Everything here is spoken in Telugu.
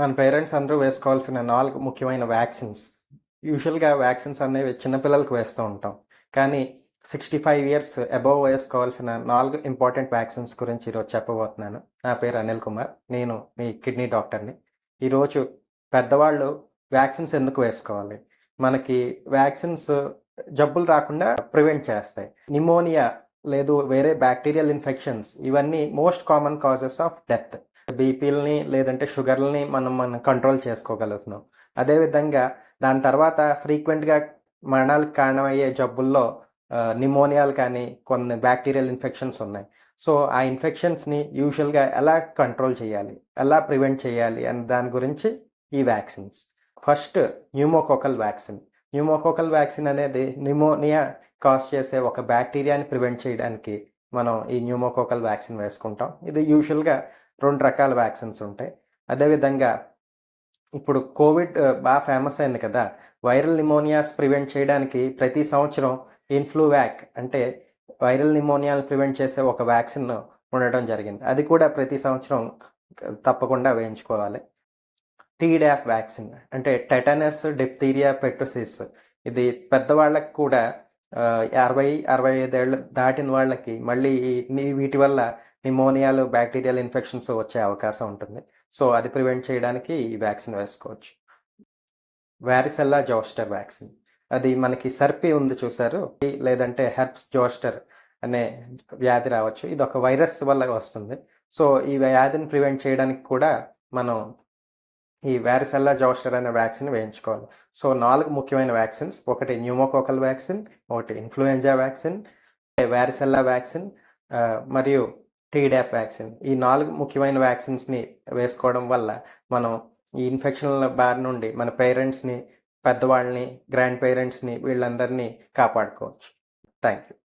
మన పేరెంట్స్ అందరూ వేసుకోవాల్సిన నాలుగు ముఖ్యమైన వ్యాక్సిన్స్ యూజువల్గా వ్యాక్సిన్స్ అనేవి చిన్నపిల్లలకు వేస్తూ ఉంటాం. కానీ సిక్స్టీ ఫైవ్ ఇయర్స్ అబవ్ వేసుకోవాల్సిన నాలుగు ఇంపార్టెంట్ వ్యాక్సిన్స్ గురించి ఈరోజు చెప్పబోతున్నాను. నా పేరు అనిల్ కుమార్. నేను మీ కిడ్నీ డాక్టర్ని ఈరోజు పెద్దవాళ్ళు వ్యాక్సిన్స్ ఎందుకు వేసుకోవాలి? మనకి వ్యాక్సిన్స్ జబ్బులు రాకుండా ప్రివెంట్ చేస్తాయి. నిమోనియా లేదు వేరే బ్యాక్టీరియల్ ఇన్ఫెక్షన్స్ ఇవన్నీ most common causes of death బీపీలని లేదంటే షుగర్లని మనం మనం కంట్రోల్ చేసుకోగలుగుతున్నాం. అదేవిధంగా దాని తర్వాత ఫ్రీక్వెంట్గా మరణాలకు కారణమయ్యే జబ్బుల్లో నిమోనియాలు కానీ కొన్ని బ్యాక్టీరియల్ ఇన్ఫెక్షన్స్ ఉన్నాయి. సో ఆ ఇన్ఫెక్షన్స్ని యూజువల్గా ఎలా కంట్రోల్ చేయాలి? ఎలా ప్రివెంట్ చేయాలి? అని దాని గురించి ఈ vaccines. First pneumococcal vaccine. Pneumococcal vaccine అనేది నిమోనియా కాజ్ చేసే ఒక బ్యాక్టీరియాని ప్రివెంట్ చేయడానికి మనం ఈ న్యూమోకోకల్ వ్యాక్సిన్ వేసుకుంటాం. ఇది యూజువల్గా రెండు రకాల వ్యాక్సిన్స్ ఉంటాయి. అదేవిధంగా ఇప్పుడు కోవిడ్ బాగా ఫేమస్ అయింది కదా. వైరల్ నిమోనియాస్ ప్రివెంట్ చేయడానికి ప్రతి సంవత్సరం ఇన్ఫ్లూవ్యాక్ అంటే వైరల్ నిమోనియాలు ప్రివెంట్ చేసే ఒక వ్యాక్సిన్ ఉండటం జరిగింది. అది కూడా ప్రతి సంవత్సరం తప్పకుండా వేయించుకోవాలి. టీడాప్ వ్యాక్సిన్ అంటే టెటనస్ డిప్తీరియా పెట్టుసిస్. ఇది పెద్దవాళ్ళకి కూడా అరవై అరవై ఐదేళ్ళు దాటిన వాళ్ళకి మళ్ళీ వీటి వల్ల నిమోనియాలు బ్యాక్టీరియల్ ఇన్ఫెక్షన్స్ వచ్చే అవకాశం ఉంటుంది. సో అది ప్రివెంట్ చేయడానికి ఈ వ్యాక్సిన్ వేసుకోవచ్చు. వ్యారిసెల్లా జోస్టర్ వ్యాక్సిన్ అది మనకి సర్పి ఉంది చూసారు. లేదంటే హెర్ప్స్ జోస్టర్ అనే వ్యాధి రావచ్చు. ఇది ఒక వైరస్ వల్ల వస్తుంది. సో ఈ వ్యాధిని ప్రివెంట్ చేయడానికి కూడా మనం ఈ వ్యారిసెల్లా జోస్టర్ అనే వ్యాక్సిన్ వేయించుకోవాలి. సో నాలుగు ముఖ్యమైన వ్యాక్సిన్స్ ఒకటి న్యూమోకోకల్ వ్యాక్సిన్ ఒకటి ఇన్ఫ్లుయెంజా వ్యాక్సిన్ వ్యారిసెల్లా వ్యాక్సిన్ మరియు టీడ్యాప్ వ్యాక్సిన్ ఈ నాలుగు ముఖ్యమైన వ్యాక్సిన్స్ని వేసుకోవడం వల్ల మనం ఈ ఇన్ఫెక్షన్ల బారి నుండి మన పేరెంట్స్ని పెద్దవాళ్ళని గ్రాండ్ పేరెంట్స్ని వీళ్ళందరినీ కాపాడుకోవచ్చు. Thank you